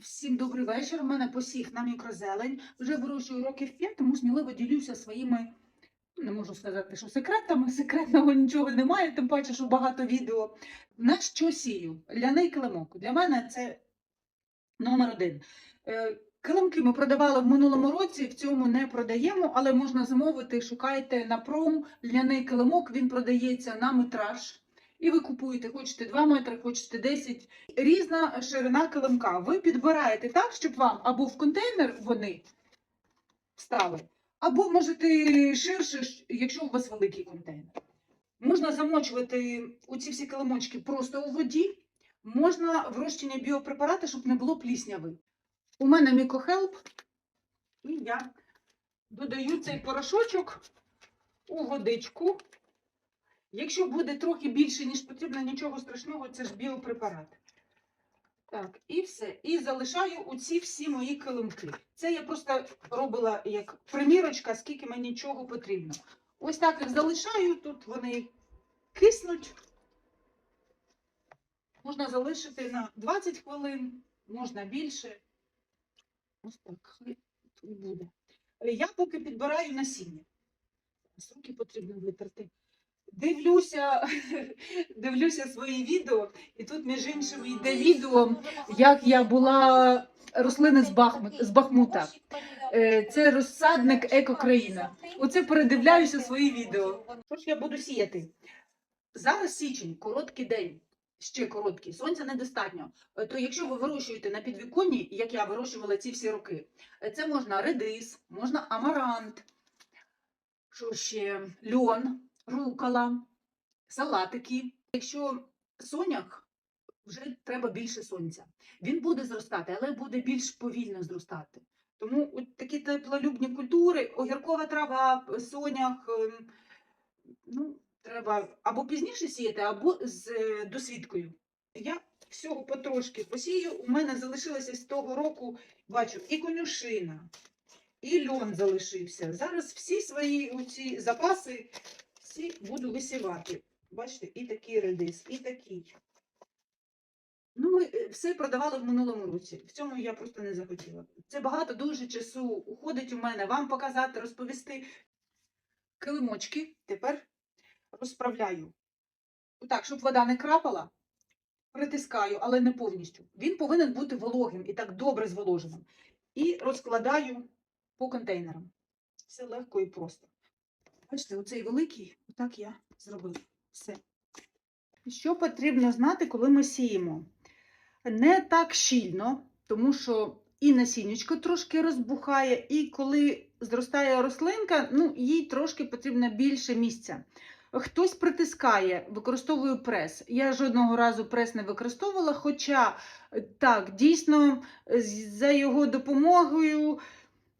Всім добрий вечір. У мене посів на мікрозелень. Вже вирощую років 5, тому сміливо ділюся своїми, не можу сказати, що секретами. Секретного нічого немає, тим паче, що багато відео. На що сію? Ляний килимок. Для мене це номер один. Е, Килимки ми продавали в минулому році, в цьому не продаємо, але можна замовити, шукайте на пром ляний килимок, він продається на метраж. І ви купуєте, хочете 2 метри, хочете 10. Різна ширина килимка. Ви підбираєте так, щоб вам або в контейнер вони стали, або можете ширше, якщо у вас великий контейнер. Можна замочувати оці всі килимочки просто у воді, можна в розчині біопрепарати, щоб не було плісняви. У мене мікохелп, і я додаю цей порошочок у водичку. Якщо буде трохи більше, ніж потрібно, нічого страшного, це ж біопрепарат. Так, і все. І залишаю оці всі мої килимки. Це я просто робила як примірочка, скільки мені чого потрібно. Ось так їх залишаю, тут вони киснуть. Можна залишити на 20 хвилин, можна більше. Ось так, тут буде. Я поки підбираю насіння. З потрібно витерти. Дивлюся, дивлюся свої відео, і тут, між іншим, йде відео, як я була рослини з, Бахмут, з Бахмута. Е, Це розсадник Екокраїна. Оце передивляюся свої відео. Що ж я буду сіяти? Зараз січень, короткий день. Ще короткий, сонця недостатньо. Е, То якщо ви вирощуєте на підвіконні, як я вирощувала ці всі роки, е, це можна редис, можна амарант, що ще льон, рукола, салатики. Якщо сонях, вже треба більше сонця. Він буде зростати, але буде більш повільно зростати. Тому от такі теплолюбні культури, огіркова трава, сонях, ем, ну, треба або пізніше сіяти, або з е, досвідкою. Я всього потрошки посію. У мене залишилося з того року, бачу, і конюшина, і льон залишився. Зараз всі свої оці запаси всі буду висівати. Бачите, і такий редис, і такий. Ну, ми е, все продавали в минулому році. В цьому я просто не захотіла. Це багато дуже часу уходить у мене вам показати, розповісти. Килимочки тепер розправляю. Отак, щоб вода не крапала, притискаю, але не повністю. Він повинен бути вологим і так добре зволоженим. І розкладаю по контейнерам. Все легко і просто. Бачите, оцей великий, отак я зробила. Все. Що потрібно знати, коли ми сіємо? Не так щільно, тому що і насіннячко трошки розбухає, і коли зростає рослинка, ну, їй трошки потрібно більше місця. Хтось притискає, використовує прес. Я жодного разу прес не використовувала, хоча е, так, дійсно, за його допомогою,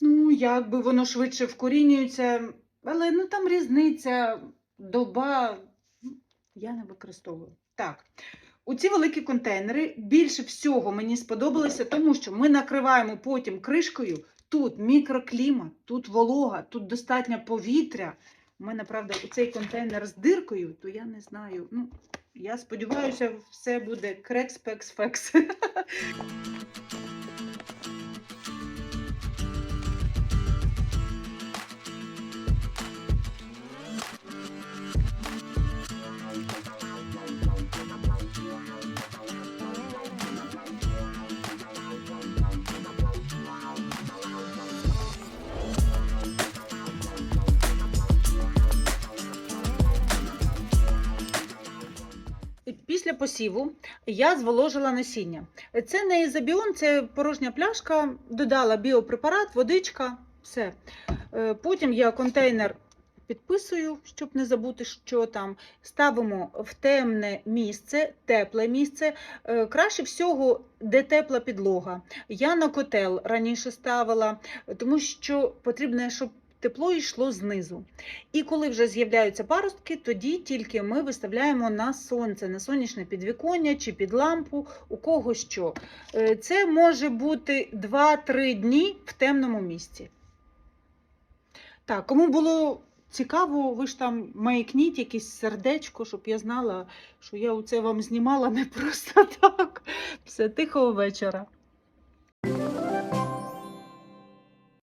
ну, якби воно швидше вкорінюється, але ну, там різниця, доба, я не використовую. Так. У ці великі контейнери більше всього мені сподобалося, тому що ми накриваємо потім кришкою. Тут мікроклімат, тут волога, тут достатньо повітря. У мене, правда, у цей контейнер з диркою, то я не знаю. Ну, я сподіваюся, все буде крекс, Після посіву я зволожила насіння. Це не ізобіон, це порожня пляшка, додала біопрепарат, водичка, все. Е, Потім я контейнер підписую, щоб не забути, що там. Ставимо в темне місце, тепле місце. Е, Краще всього, де тепла підлога. Я на котел раніше ставила, тому що потрібно, щоб тепло йшло знизу. І коли вже з'являються паростки, тоді тільки ми виставляємо на сонце, на сонячне підвіконня чи під лампу, у кого що. Е, Це може бути 2-3 дні в темному місці. Так, кому було цікаво, ви ж там маякніть якесь сердечко, щоб я знала, що я оце вам знімала не просто так. Все, тихого вечора.